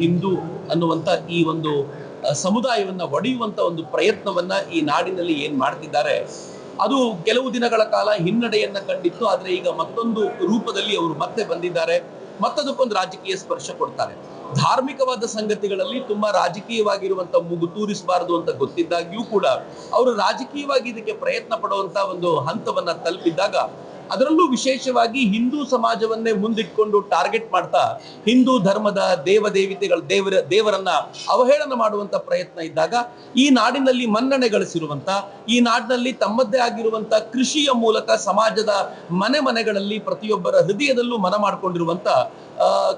ಹಿಂದೂ ಅನ್ನುವಂಥ ಈ ಒಂದು ಸಮುದಾಯವನ್ನು ಒಡೆಯುವಂತ ಒಂದು ಪ್ರಯತ್ನವನ್ನ ಈ ನಾಡಿನಲ್ಲಿ ಏನು ಮಾಡ್ತಿದ್ದಾರೆ, ಅದು ಕೆಲವು ದಿನಗಳ ಕಾಲ ಹಿನ್ನಡೆಯನ್ನ ಕಂಡಿತ್ತು, ಆದರೆ ಈಗ ಮತ್ತೊಂದು ರೂಪದಲ್ಲಿ ಅವರು ಮತ್ತೆ ಬಂದಿದ್ದಾರೆ, ಮತ್ತದಕ್ಕೊಂದು ರಾಜಕೀಯ ಸ್ಪರ್ಶ ಕೊಡ್ತಾರೆ. ಧಾರ್ಮಿಕವಾದ ಸಂಗತಿಗಳಲ್ಲಿ ತುಂಬಾ ರಾಜಕೀಯವಾಗಿರುವಂತ ಮುಗು ತೂರಿಸಬಾರದು ಅಂತ ಗೊತ್ತಿದ್ದಾಗ್ಯೂ ಕೂಡ, ಅವರು ರಾಜಕೀಯವಾಗಿ ಇದಕ್ಕೆ ಪ್ರಯತ್ನ ಪಡುವಂತ ಒಂದು ಹಂತವನ್ನ ತಲುಪಿದ್ದಾಗ ಅದರಲ್ಲೂ ವಿಶೇಷವಾಗಿ ಹಿಂದೂ ಸಮಾಜವನ್ನೇ ಮುಂದಿಟ್ಕೊಂಡು ಟಾರ್ಗೆಟ್ ಮಾಡ್ತಾ ಹಿಂದೂ ಧರ್ಮದ ದೇವ ದೇವತೆಗಳ ದೇವರ, ದೇವರನ್ನ ಅವಹೇಳನ ಮಾಡುವಂತ ಪ್ರಯತ್ನ ಇದ್ದಾಗ ಈ ನಾಡಿನಲ್ಲಿ ಮನ್ನಣೆ ಗಳಿಸಿರುವಂತ, ಈ ನಾಡಿನಲ್ಲಿ ತಮ್ಮದೇ ಆಗಿರುವಂತ ಕೃಷಿಯ ಮೂಲಕ ಸಮಾಜದ ಮನೆ ಮನೆಗಳಲ್ಲಿ ಪ್ರತಿಯೊಬ್ಬರ ಹೃದಯದಲ್ಲೂ ಮನ ಮಾಡಿಕೊಂಡಿರುವಂತ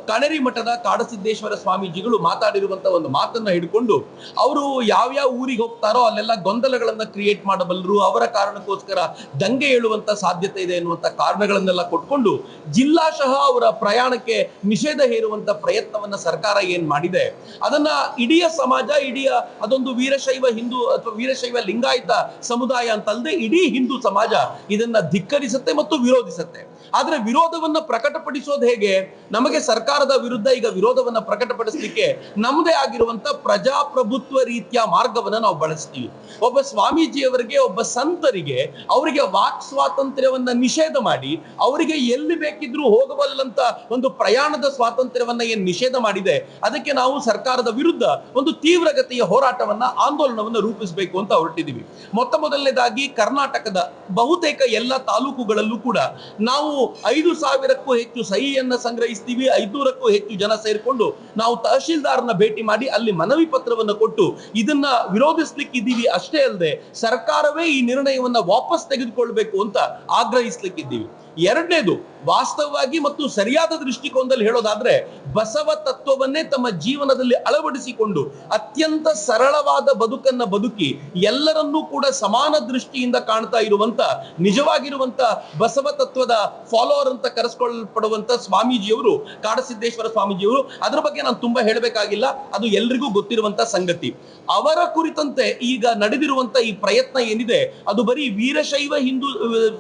ಕಣೇರಿ ಮಠದ ಕಾಡಸಿದ್ದೇಶ್ವರ ಸ್ವಾಮೀಜಿಗಳು ಮಾತಾಡಿರುವಂತ ಒಂದು ಮಾತನ್ನ ಹಿಡ್ಕೊಂಡು ಅವರು ಯಾವ್ಯಾವ ಊರಿಗೆ ಹೋಗ್ತಾರೋ ಅಲ್ಲೆಲ್ಲ ಗೊಂದಲಗಳನ್ನ ಕ್ರಿಯೇಟ್ ಮಾಡಬಲ್ಲರು, ಅವರ ಕಾರಣಕ್ಕೋಸ್ಕರ ದಂಗೆ ಏಳುವಂತ ಸಾಧ್ಯತೆ ಇದೆ ಎನ್ನುವಂತ ಕಾರಣಗಳನ್ನೆಲ್ಲ ಕೊಟ್ಕೊಂಡು ಜಿಲ್ಲಾಶಃ ಅವರ ಪ್ರಯಾಣಕ್ಕೆ ನಿಷೇಧ ಹೇರುವಂತ ಪ್ರಯತ್ನವನ್ನ ಸರ್ಕಾರ ಏನ್ ಮಾಡಿದೆ. ಅದನ್ನ ಇಡೀ ಸಮಾಜ, ಇಡೀ ಅದೊಂದು ವೀರಶೈವ ಹಿಂದೂ ಅಥವಾ ವೀರಶೈವ ಲಿಂಗಾಯತ ಸಮುದಾಯ ಅಂತಲ್ಲದೆ ಇಡೀ ಹಿಂದೂ ಸಮಾಜ ಇದನ್ನ ಧಿಕ್ಕರಿಸುತ್ತೆ ಮತ್ತು ವಿರೋಧಿಸುತ್ತೆ. ಆದ್ರೆ ವಿರೋಧವನ್ನ ಪ್ರಕಟಪಡಿಸೋದು ಹೇಗೆ? ನಮಗೆ ಸರ್ಕಾರದ ವಿರುದ್ಧ ಈಗ ವಿರೋಧವನ್ನ ಪ್ರಕಟಪಡಿಸಲಿಕ್ಕೆ ನಮ್ಮದೇ ಆಗಿರುವಂತ ಪ್ರಜಾಪ್ರಭುತ್ವ ರೀತಿಯ ಮಾರ್ಗವನ್ನ ನಾವು ಬಳಸ್ತೀವಿ. ಒಬ್ಬ ಸ್ವಾಮೀಜಿಯವರಿಗೆ, ಒಬ್ಬ ಸಂತರಿಗೆ ಅವರಿಗೆ ವಾಕ್ ಸ್ವಾತಂತ್ರ್ಯವನ್ನ ನಿಷೇಧ ಮಾಡಿ, ಅವರಿಗೆ ಎಲ್ಲಿ ಬೇಕಿದ್ರೂ ಹೋಗಬಲ್ಲಂತ ಒಂದು ಪ್ರಯಾಣದ ಸ್ವಾತಂತ್ರ್ಯವನ್ನ ಏನ್ ನಿಷೇಧ ಮಾಡಿದೆ, ಅದಕ್ಕೆ ನಾವು ಸರ್ಕಾರದ ವಿರುದ್ಧ ಒಂದು ತೀವ್ರಗತಿಯ ಹೋರಾಟವನ್ನ, ಆಂದೋಲನವನ್ನ ರೂಪಿಸಬೇಕು ಅಂತ ಹೊರಟಿದ್ದೀವಿ ಮೊತ್ತ ಮೊದಲನೇದಾಗಿ ಕರ್ನಾಟಕದ ಬಹುತೇಕ ಎಲ್ಲ ತಾಲೂಕುಗಳಲ್ಲೂ ಕೂಡ ನಾವು ಐದು ಸಾವಿರಕ್ಕೂ ಹೆಚ್ಚು ಸಹಿಯನ್ನ ಸಂಗ್ರಹಿಸ್ತೀವಿ ಐದೂರಕ್ಕೂ ಹೆಚ್ಚು ಜನ ಸೇರಿಕೊಂಡು ನಾವು ತಹಶೀಲ್ದಾರ್ನ ಭೇಟಿ ಮಾಡಿ ಅಲ್ಲಿ ಮನವಿ ಪತ್ರವನ್ನು ಕೊಟ್ಟು ಇದನ್ನ ವಿರೋಧಿಸ್ಲಿಕ್ಕಿದ್ದೀವಿ ಅಷ್ಟೇ ಅಲ್ಲದೆ ಸರ್ಕಾರವೇ ಈ ನಿರ್ಣಯವನ್ನ ವಾಪಸ್ ತೆಗೆದುಕೊಳ್ಬೇಕು ಅಂತ ಆಗ್ರಹಿಸ್ಲಿಕ್ಕಿದ್ದೀವಿ. ಎರಡನೇದು, ವಾಸ್ತವವಾಗಿ ಮತ್ತು ಸರಿಯಾದ ದೃಷ್ಟಿಕೋನದಲ್ಲಿ ಹೇಳೋದಾದ್ರೆ, ಬಸವ ತತ್ವವನ್ನೇ ತಮ್ಮ ಜೀವನದಲ್ಲಿ ಅಳವಡಿಸಿಕೊಂಡು ಅತ್ಯಂತ ಸರಳವಾದ ಬದುಕನ್ನ ಬದುಕಿ ಎಲ್ಲರನ್ನೂ ಕೂಡ ಸಮಾನ ದೃಷ್ಟಿಯಿಂದ ಕಾಣ್ತಾ ಇರುವಂತ, ನಿಜವಾಗಿರುವಂತ ಬಸವ ತತ್ವದ ಫಾಲೋವರ್ ಅಂತ ಕರೆಸ್ಕೊಳ್ಳಲ್ಪಡುವಂತ ಸ್ವಾಮೀಜಿಯವರು, ಕಾಡಸಿದ್ದೇಶ್ವರ ಸ್ವಾಮೀಜಿಯವರು, ಅದರ ಬಗ್ಗೆ ನಾನು ತುಂಬಾ ಹೇಳಬೇಕಾಗಿಲ್ಲ, ಅದು ಎಲ್ರಿಗೂ ಗೊತ್ತಿರುವಂತ ಸಂಗತಿ. ಅವರ ಕುರಿತಂತೆ ಈಗ ನಡೆದಿರುವಂತ ಈ ಪ್ರಯತ್ನ ಏನಿದೆ, ಅದು ಬರೀ ವೀರಶೈವ ಹಿಂದೂ,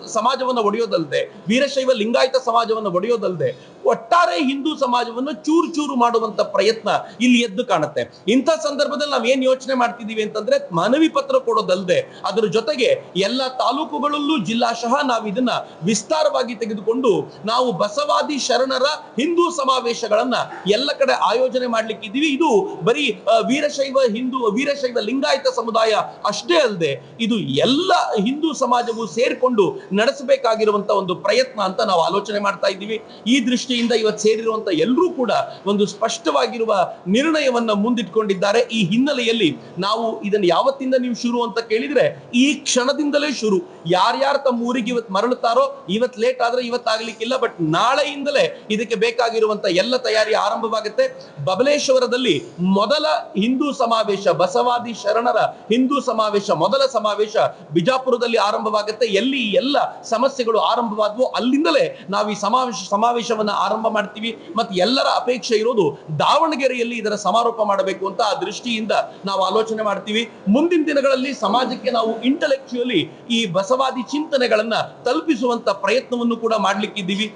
ಸಮಾಜವನ್ನ ಒಡೆಯೋದಲ್ಲದೆ ವೀರಶೈವ ಲಿಂಗಾಯತ ಸಮಾಜವನ್ನು ಒಡೆಯೋದಲ್ಲದೆ ಒಟ್ಟಾರೆ ಹಿಂದೂ ಸಮಾಜವನ್ನು ಚೂರು ಚೂರು ಮಾಡುವಂತ ಪ್ರಯತ್ನ ಇಲ್ಲಿ ಎದ್ದು ಕಾಣುತ್ತೆ. ಇಂಥ ಸಂದರ್ಭದಲ್ಲಿ ನಾವ್ ಏನ್ ಯೋಚನೆ ಮಾಡ್ತಿದೀವಿ ಅಂತಂದ್ರೆ ಮನವಿ ಪತ್ರ ಕೊಡೋದಲ್ಲದೆ ಅದರ ಜೊತೆಗೆ ಎಲ್ಲ ತಾಲೂಕುಗಳಲ್ಲೂ ಜಿಲ್ಲಾಶಃ ನಾವು ಇದನ್ನ ವಿಸ್ತಾರವಾಗಿ ತೆಗೆದುಕೊಂಡು ನಾವು ಬಸವಾದಿ ಶರಣರ ಹಿಂದೂ ಸಮಾವೇಶಗಳನ್ನ ಎಲ್ಲ ಕಡೆ ಆಯೋಜನೆ ಮಾಡ್ಲಿಕ್ಕಿದ್ದೀವಿ ಇದು ಬರೀ ವೀರಶೈವ ಹಿಂದೂ, ವೀರಶೈವ ಲಿಂಗಾಯತ ಸಮುದಾಯ ಅಷ್ಟೇ ಅಲ್ಲದೆ ಇದು ಎಲ್ಲ ಹಿಂದೂ ಸಮಾಜವು ಸೇರ್ಕೊಂಡು ನಡೆಸಬೇಕಾಗಿರುವಂತ ಒಂದು ಪ್ರಯತ್ನ ಅಂತ ನಾವು ಆಲೋಚನೆ ಮಾಡ್ತಾ ಇದ್ದೀವಿ. ಈ ದೃಷ್ಟಿಯಿಂದ ಇವತ್ತು ಸೇರಿರುವಂತ ಎಲ್ಲರೂ ಕೂಡ ಒಂದು ಸ್ಪಷ್ಟವಾಗಿರುವ ನಿರ್ಣಯವನ್ನ ಮುಂದಿಟ್ಕೊಂಡಿದ್ದಾರೆ. ಈ ಹಿನ್ನೆಲೆಯಲ್ಲಿ ನಾವು ಇದನ್ನ ಯಾವತ್ತಿಂದ ನೀವು ಶುರು ಅಂತ ಕೇಳಿದ್ರೆ ಈ ಕ್ಷಣದಿಂದಲೇ ಶುರು. ಯಾರ್ಯಾರು ತಮ್ಮ ಊರಿಗೆ ಇವತ್ತು ಮರಳುತ್ತಾರೋ, ಇವತ್ತು ಲೇಟ್ ಆದ್ರೆ ಇವತ್ತಾಗಲಿಕ್ಕಿಲ್ಲ ಬಟ್ ನಾಳೆಯಿಂದಲೇ ಇದಕ್ಕೆ ಬೇಕಾಗಿರುವಂತ ಎಲ್ಲ ತಯಾರಿ ಆರಂಭವಾಗುತ್ತೆ. ಬಬಲೇಶ್ವರದಲ್ಲಿ ಮೊದಲ ಹಿಂದೂ ಸಮಾವೇಶ, ಬಸವಾದಿ ಶರಣರ ಹಿಂದೂ ಸಮಾವೇಶ, ಮೊದಲ ಸಮಾವೇಶ ಬಿಜಾಪುರದಲ್ಲಿ ಆರಂಭವಾಗುತ್ತೆ. ಎಲ್ಲಿ ಎಲ್ಲ ಸಮಸ್ಯೆಗಳು ಆರಂಭವಾದವು ಅಲ್ಲಿಂದಲೇ ನಾವು ಈ ಸಮಾವೇಶ, ಸಮಾವೇಶವನ್ನ ಆರಂಭ ಮಾಡ್ತೀವಿ ಮತ್ತೆ ಎಲ್ಲರ ಅಪೇಕ್ಷೆ ಇರೋದು ದಾವಣಗೆರೆಯಲ್ಲಿ ಇದರ ಸಮಾರೋಪ ಮಾಡಬೇಕು ಅಂತ ಆ ದೃಷ್ಟಿಯಿಂದ ನಾವು ಆಲೋಚನೆ ಮಾಡ್ತೀವಿ. ಮುಂದಿನ ದಿನಗಳಲ್ಲಿ ಸಮಾಜಕ್ಕೆ ನಾವು ಇಂಟಲೆಕ್ಚುಯಲಿ ಈ ಬಸವಾದಿ ಚಿಂತನೆಗಳನ್ನ ತಲುಪಿಸುವಂತ ಪ್ರಯತ್ನವನ್ನು ಕೂಡ ಮಾಡ್ಲಿಕ್ಕಿದ್ದೀವಿ.